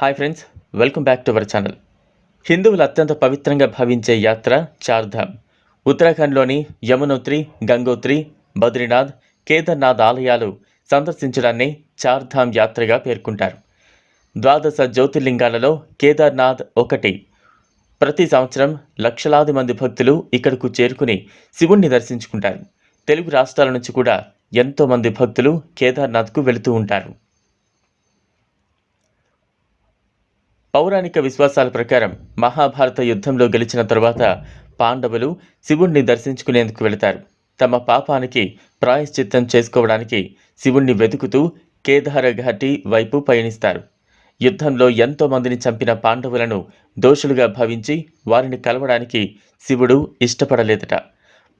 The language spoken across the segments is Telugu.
Hi friends welcome back to our channel హిందువులు అత్యంత పవిత్రంగా భావించే యాత్ర చార్ధామ్. ఉత్తరాఖండ్లోని యమునోత్రి గంగోత్రి బద్రీనాథ్ కేదార్నాథ్ ఆలయాలు సందర్శించడాన్ని చార్ధామ్ యాత్రగా పేర్కొంటారు. ద్వాదశ జ్యోతిర్లింగాలలో కేదార్నాథ్ ఒకటి. ప్రతి సంవత్సరం లక్షలాది మంది భక్తులు ఇక్కడకు చేరుకుని శివుణ్ణి దర్శించుకుంటారు. తెలుగు రాష్ట్రాల నుంచి కూడా ఎంతోమంది భక్తులు కేదార్నాథ్కు వెళుతూ ఉంటారు. పౌరాణిక విశ్వాసాల ప్రకారం మహాభారత యుద్ధంలో గెలిచిన తరువాత పాండవులు శివుణ్ణి దర్శించుకునేందుకు వెళతారు. తమ పాపానికి ప్రాయశ్చిత్తం చేసుకోవడానికి శివుణ్ణి వెతుకుతూ కేదార ఘాటి వైపు పయనిస్తారు. యుద్ధంలో ఎంతో మందిని చంపిన పాండవులను దోషులుగా భావించి వారిని కలవడానికి శివుడు ఇష్టపడలేదట.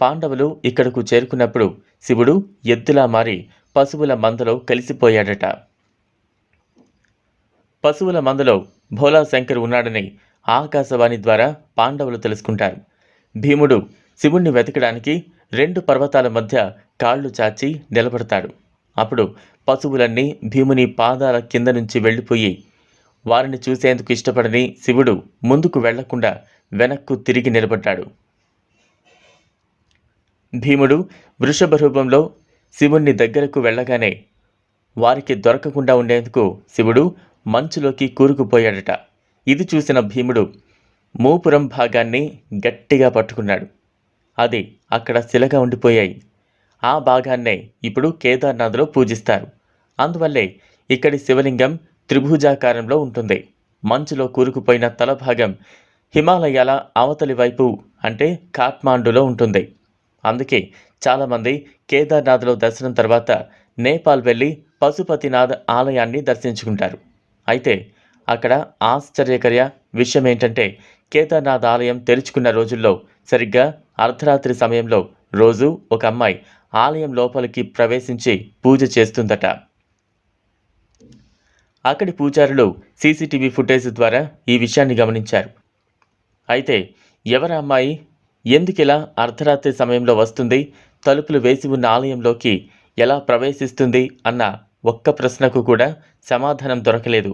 పాండవులు ఇక్కడకు చేరుకున్నప్పుడు శివుడు ఎద్దులా మారి పశువుల మందలో కలిసిపోయాడట. పశువుల మందలో భోలా శంకర్ ఉన్నాడని ఆకాశవాణి ద్వారా పాండవులు తెలుసుకుంటారు. భీముడు శివుణ్ణి వెతకడానికి రెండు పర్వతాల మధ్య కాళ్ళు చాచి నిలబడతాడు. అప్పుడు పశువులన్నీ భీముని పాదాల కింద నుంచి వెళ్ళిపోయి వారిని చూసేందుకు ఇష్టపడని శివుడు ముందుకు వెళ్ళకుండా వెనక్కు తిరిగి నిలబడ్డాడు. భీముడు వృషభ రూపంలో శివుణ్ణి దగ్గరకు వెళ్ళగానే వారికి దొరకకుండా ఉండేందుకు శివుడు మంచులోకి కూరుకుపోయాడట. ఇది చూసిన భీముడు మూపురం భాగాన్ని గట్టిగా పట్టుకున్నాడు. అది అక్కడ శిలగా ఉండిపోయాయి. ఆ భాగాన్నే ఇప్పుడు కేదార్నాథ్లో పూజిస్తారు. అందువల్లే ఇక్కడి శివలింగం త్రిభుజాకారంలో ఉంటుంది. మంచులో కూరుకుపోయిన తల భాగం హిమాలయాల అవతలి వైపు అంటే కాఠ్మాండులో ఉంటుంది. అందుకే చాలామంది కేదార్నాథ్లో దర్శనం తర్వాత నేపాల్ వెళ్ళి పశుపతినాథ్ ఆలయాన్ని దర్శించుకుంటారు. అయితే అక్కడ ఆశ్చర్యకర విషయం ఏంటంటే కేదార్నాథ్ ఆలయం తెరుచుకున్న రోజుల్లో సరిగ్గా అర్ధరాత్రి సమయంలో రోజు ఒక అమ్మాయి ఆలయం లోపలికి ప్రవేశించి పూజ చేస్తుందట. అక్కడి పూజారులు సీసీటీవీ ఫుటేజ్ ద్వారా ఈ విషయాన్ని గమనించారు. అయితే ఎవరి అమ్మాయి? ఎందుకిలా అర్ధరాత్రి సమయంలో వస్తుంది? తలుపులు వేసి ఉన్న ఆలయంలోకి ఎలా ప్రవేశిస్తుంది? అన్న ఒక్క ప్రశ్నకు కూడా సమాధానం దొరకలేదు.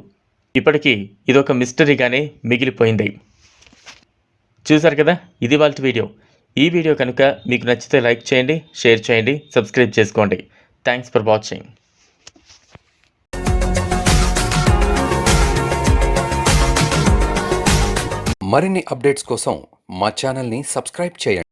ఇప్పటికీ ఇదొక మిస్టరీగానే మిగిలిపోయింది. చూసారు కదా? ఇది వాళ్ళ వీడియో. ఈ వీడియో కనుక మీకు నచ్చితే లైక్ చేయండి షేర్ చేయండి సబ్స్క్రైబ్ చేసుకోండి. Thanks for watching. మరిన్ని అప్డేట్స్ కోసం మా ఛానల్ని సబ్స్క్రైబ్ చేయండి.